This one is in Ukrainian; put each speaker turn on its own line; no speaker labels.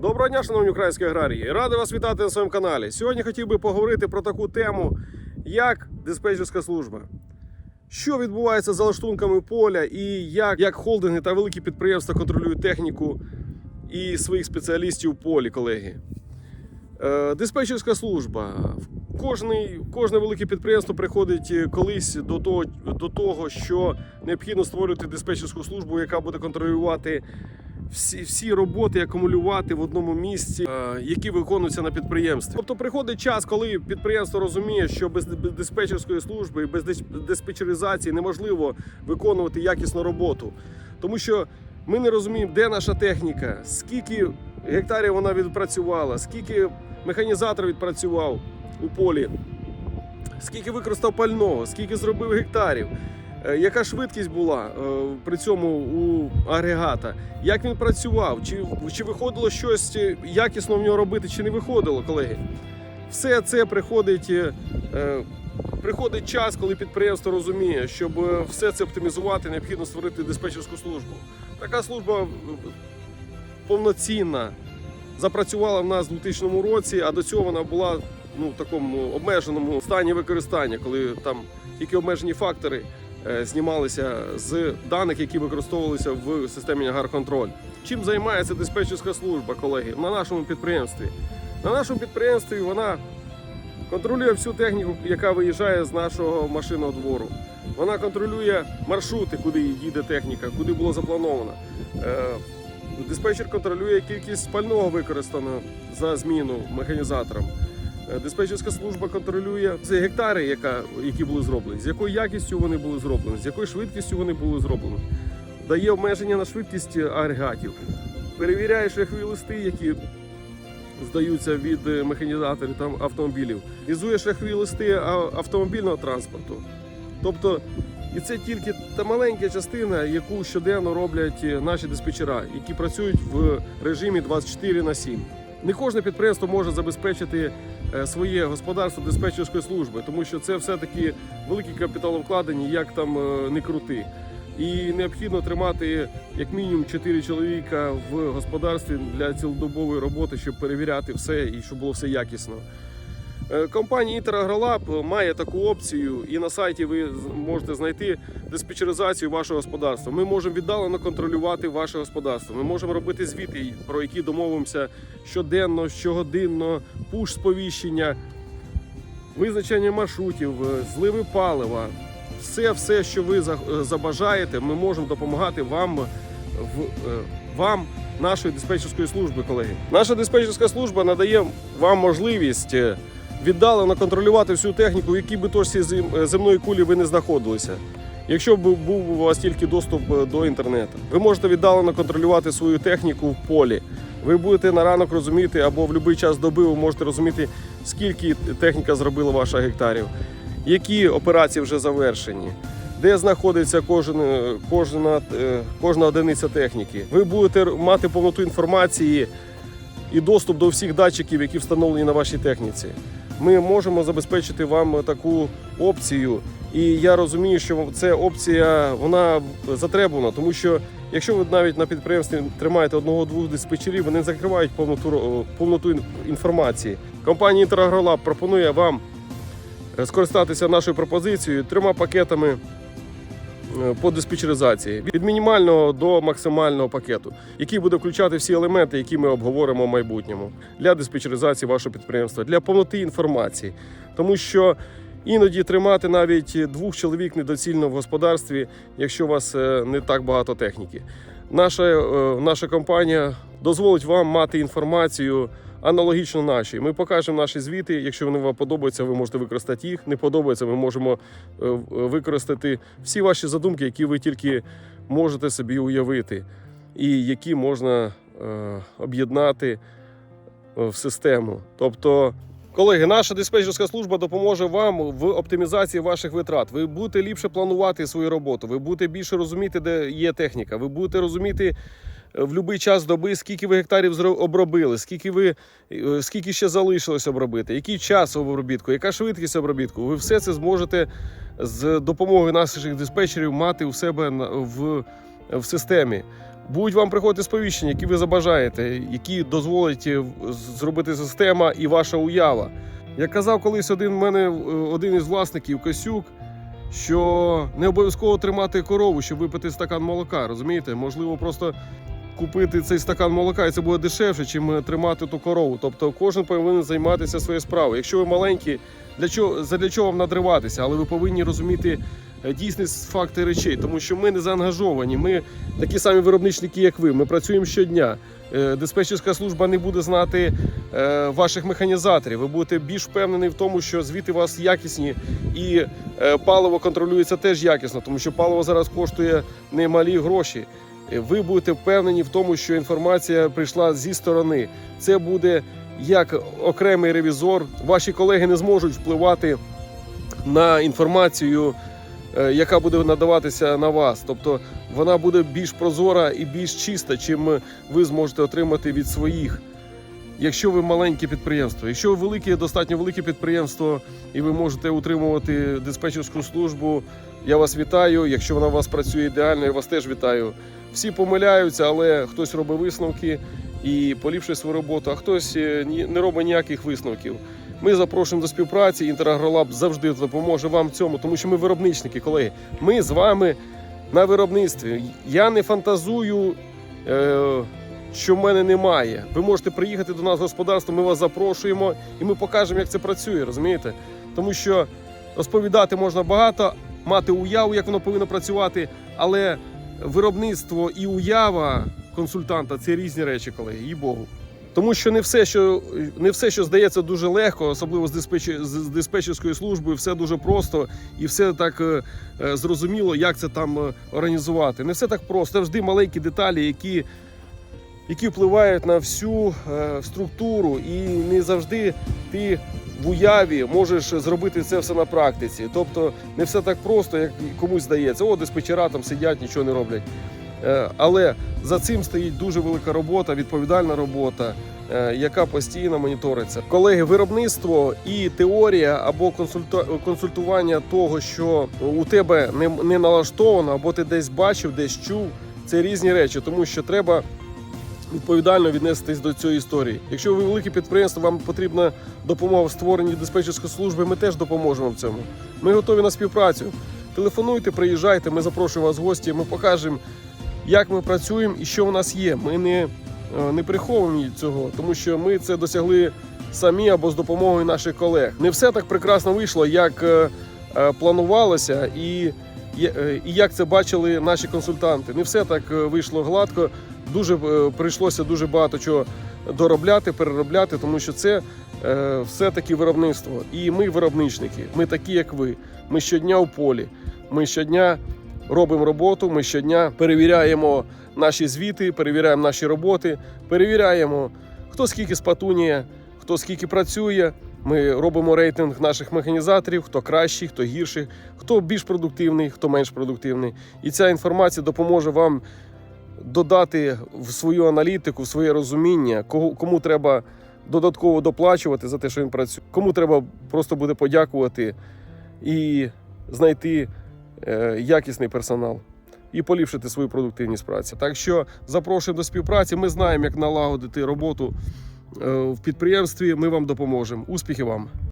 Доброго дня, шановні українські аграрії! Радий вас вітати на своєму каналі. Сьогодні хотів би поговорити про таку тему, як диспетчерська служба. Що відбувається за лаштунками поля і як, як холдинги та великі підприємства контролюють техніку і своїх спеціалістів в полі, колеги. Е, диспетчерська служба. Кожний, кожне велике підприємство приходить е, колись до того, до того, що необхідно створювати диспетчерську службу, яка буде контролювати всі, всі роботи акумулювати в одному місці, е, які виконуються на підприємстві. Тобто приходить час, коли підприємство розуміє, що без, диспетчерської служби і без дис- диспетчеризації неможливо виконувати якісну роботу, тому що ми не розуміємо, де наша техніка, скільки гектарів вона відпрацювала, скільки механізатор відпрацював у полі, скільки використав пального, скільки зробив гектарів. Е, Яка швидкість була е, при цьому у агрегата? Як він працював? Чи, чи виходило щось е, якісно в нього робити, чи не виходило, колеги? Все це приходить, приходить час, коли підприємство розуміє, щоб все це оптимізувати, необхідно створити диспетчерську службу. Така служба повноцінна запрацювала в нас у 2000 році, а до цього вона була ну, в такому обмеженому стані використання, коли там тільки обмежені фактори знімалися з даних, які використовувалися в системі Агарконтроль. Чим займається диспетчерська служба, колеги, на нашому підприємстві? На нашому підприємстві вона контролює всю техніку, яка виїжджає з нашого машинного двору. Вона контролює маршрути, куди їде техніка, куди було заплановано. Е, Диспетчер контролює кількість пального використаного за зміну механізатором. Е, Диспетчерська служба контролює ці гектари, яка, які були зроблені, з якою якістю вони були зроблені, з якою швидкістю вони були зроблені. Дає обмеження на швидкість агрегатів, перевіряє шляхові листи, які здаються від е, механізаторів там, автомобілів, візує шляхові листи автомобільного транспорту. Тобто, і це тільки та маленька частина, яку щоденно роблять е, наші диспетчера, які працюють в режимі 24 на 7. Не кожне підприємство може забезпечити своє господарство диспетчерської служби, тому що це все-таки великі капіталовкладення, як там е, не крути. І необхідно тримати як мінімум 4 чоловіка в господарстві для цілодобової роботи, щоб перевіряти все і щоб було все якісно. Е, Компанія Інтерагролаб має таку опцію, і на сайті ви можете знайти диспетчеризацію вашого господарства. Ми можемо віддалено контролювати ваше господарство. Ми можемо робити звіти, про які домовимося щоденно, щогодинно, пуш сповіщення, визначення маршрутів, е, зливи палива. Все, все, що ви е, забажаєте, ми можемо допомагати вам вам. Нашої диспетчерської служби, колеги. Наша диспетчерська служба надає вам можливість віддалено контролювати всю техніку, в якій би точці зем- земної кулі ви не знаходилися. Якщо б був у вас тільки доступ е, до інтернету, ви можете віддалено контролювати свою техніку в полі. Ви будете на ранок розуміти, або в будь-який час доби ви можете розуміти, скільки техніка зробила ваших гектарів, які операції вже завершені, де знаходиться кожен, е, кожна, е, кожна одиниця техніки. Ви будете мати повноту інформації і доступ до всіх датчиків, які встановлені на вашій техніці. Ми можемо забезпечити вам таку опцію. І я розумію, що ця опція вона затребувана, тому що якщо ви навіть на підприємстві тримаєте одного-двох диспетчерів, вони закривають повноту, повноту інформації. Компанія Інтерагролаб пропонує вам скористатися нашою пропозицією трьома пакетами по диспетчеризації від мінімального до максимального пакету, який буде включати всі елементи, які ми обговоримо в майбутньому для диспетчеризації вашого підприємства, для повноти інформації, тому що. Іноді тримати навіть двох чоловік недоцільно в господарстві, якщо у вас е, не так багато техніки. Наша, е, наша компанія дозволить вам мати інформацію аналогічно нашій. Ми покажемо наші звіти. Якщо вони вам подобаються, ви можете використати їх. Не подобається, ми можемо е, використати всі ваші задумки, які ви тільки можете собі уявити, і які можна е, об'єднати е, в систему. Тобто, колеги, наша диспетчерська служба допоможе вам в оптимізації ваших витрат. Ви будете ліпше планувати свою роботу, ви будете більше розуміти, де є техніка. Ви будете розуміти. Е, В будь-який час доби, скільки ви гектарів обробили, скільки ви е, скільки ще залишилось обробити, який час обробітку, яка швидкість обробітку. Ви все це зможете з допомогою наших диспетчерів мати у себе в, в системі. Будуть вам приходити сповіщення, які ви забажаєте, які дозволить е, зробити система і ваша уява. Як казав колись один мене один із власників Косюк, що не обов'язково тримати корову, щоб випити стакан молока. Розумієте? Можливо, просто купити цей стакан молока, і це буде дешевше, чим тримати ту корову. Тобто кожен повинен займатися своєю справою. Якщо ви маленькі, для чого задля чого вам надриватися? Але ви повинні розуміти е, дійсні факти речей, тому що ми не заангажовані. Ми такі самі виробничники, як ви. Ми працюємо щодня. Е, Диспетчерська служба не буде знати е, ваших механізаторів. Ви будете більш впевнені в тому, що звіти у вас якісні і е, паливо контролюється теж якісно, тому що паливо зараз коштує немалі гроші. Ви будете впевнені в тому, що інформація прийшла зі сторони. Це буде як окремий ревізор. Ваші колеги не зможуть впливати на інформацію, е, яка буде надаватися на вас. Тобто вона буде більш прозора і більш чиста, чим ви зможете отримати від своїх. Якщо ви маленьке підприємство, якщо ви велике, достатньо велике підприємство, і ви можете утримувати диспетчерську службу, я вас вітаю. Якщо вона у вас працює ідеально, я вас теж вітаю. Всі помиляються, але хтось робить висновки і поліпшує свою роботу, а хтось е, не робить ніяких висновків. Ми запрошуємо до співпраці. Інтерагролаб завжди допоможе вам цьому, тому що ми виробничники, колеги. Ми з вами на виробництві. Я не фантазую, е, що в мене немає. Ви можете приїхати до нас в господарство, ми вас запрошуємо і ми покажемо, як це працює, розумієте? Тому що розповідати можна багато, мати уяву, як воно повинно працювати, але виробництво і уява консультанта це різні речі, колеги, їй Богу. Тому що не все, що не все, що здається дуже легко, особливо з, диспетчер, з з диспетчерською службою, все дуже просто і все так е, е, зрозуміло, як це там е, організувати. Не все так просто. Завжди маленькі деталі, які, які впливають на всю е, структуру, і не завжди ти в уяві можеш зробити це все на практиці. Тобто не все так просто, як комусь здається. О, диспетчера там сидять, нічого не роблять. Е, Але за цим стоїть дуже велика робота, відповідальна робота, е, яка постійно моніториться. Колеги, виробництво і теорія або консультування того, що у тебе не, не налаштовано, або ти десь бачив, десь чув. Це різні речі, тому що треба відповідально віднестись до цієї історії. Якщо ви велике підприємство, вам потрібна допомога в створенні диспетчерської служби, ми теж допоможемо в цьому. Ми готові на співпрацю. Телефонуйте, приїжджайте, ми запрошуємо вас в гості, ми покажемо, як ми працюємо і що в нас є. Ми не, е, не приховуємо цього, тому що ми це досягли самі або з допомогою наших колег. Не все так прекрасно вийшло, як е, е, планувалося, і, і, е, як це бачили наші консультанти. Не все так е, вийшло гладко. Дуже е, прийшлося дуже багато чого доробляти, переробляти, тому що це е, все-таки виробництво. І ми виробничники. Ми такі, як ви. Ми щодня в полі. Ми щодня робимо роботу. Ми щодня перевіряємо наші звіти, перевіряємо наші роботи, перевіряємо, хто скільки спатуніє, хто скільки працює. Ми робимо рейтинг наших механізаторів, хто кращий, хто гірший, хто більш продуктивний, хто менш продуктивний. І ця інформація допоможе вам додати в свою аналітику, в своє розуміння, кому треба додатково доплачувати за те, що він працює, кому треба просто буде подякувати і знайти е, якісний персонал. І поліпшити свою продуктивність праці. Так що запрошуємо до співпраці. Ми знаємо, як налагодити роботу в підприємстві. Ми вам допоможемо. Успіхів вам!